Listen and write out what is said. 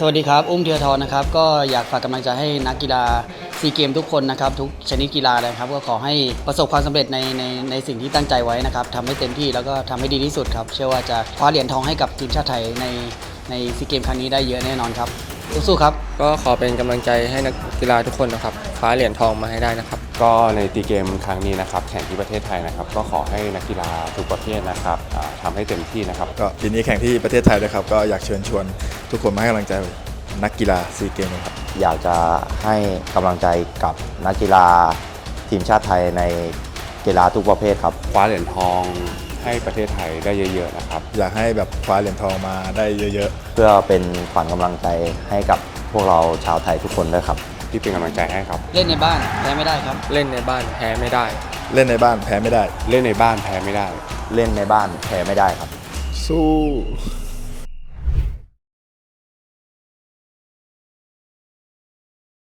สวัสดีครับ อุ้มเทียทรนะครับ ก็อยากฝากกำลังใจให้นักกีฬาซีเกมทุกคนนะครับ ทุกชนิดกีฬาเลยครับ ก็ขอให้ประสบความสำเร็จในในในสิ่งที่ตั้งใจไว้นะครับทำให้เต็มที่แล้วก็ทำให้ดีที่สุดครับ เชื่อว่าจะคว้าเหรียญทองให้กับทีมชาติไทยในในซีเกมครั้งนี้ได้เยอะแน่นอนครับ สู้ๆครับ ก็ขอเป็นกำลังใจให้นักกีฬาทุกคนนะครับคว้าเหรียญทองมาให้ได้นะครับ ก็ในตีเกมครั้งนี้นะครับแข่งที่ประเทศไทยนะครับ ก็ขอให้นักกีฬาทุกประเภทนะครับอ่าทำให้เต็มที่นะครับ ก็ปีนี้แข่งที่ประเทศไทยนะครับ ก็อยากเชิญชวน ทุกคนมาให้กำลังใจนักกีฬาซีเกมครับ อยากจะให้กำลังใจกับนักกีฬาทีมชาติไทยในกีฬาทุกประเภทครับคว้าเหรียญทองให้ประเทศไทยได้เยอะๆนะครับ อยากให้แบบคว้าเหรียญทองมาได้เยอะเพื่อเป็นขวัญกำลังใจให้กับพวกเราชาวไทยทุกคนด้วยครับ ที่เป็นกำลังใจให้ครับ เล่นในบ้านแพ้ไม่ได้ครับ เล่นในบ้านแพ้ไม่ได้ๆเล่นในบ้านแพ้ไม่ได้ เล่นในบ้านแพ้ไม่ได้ เล่นในบ้านแพ้ไม่ได้ครับ สู้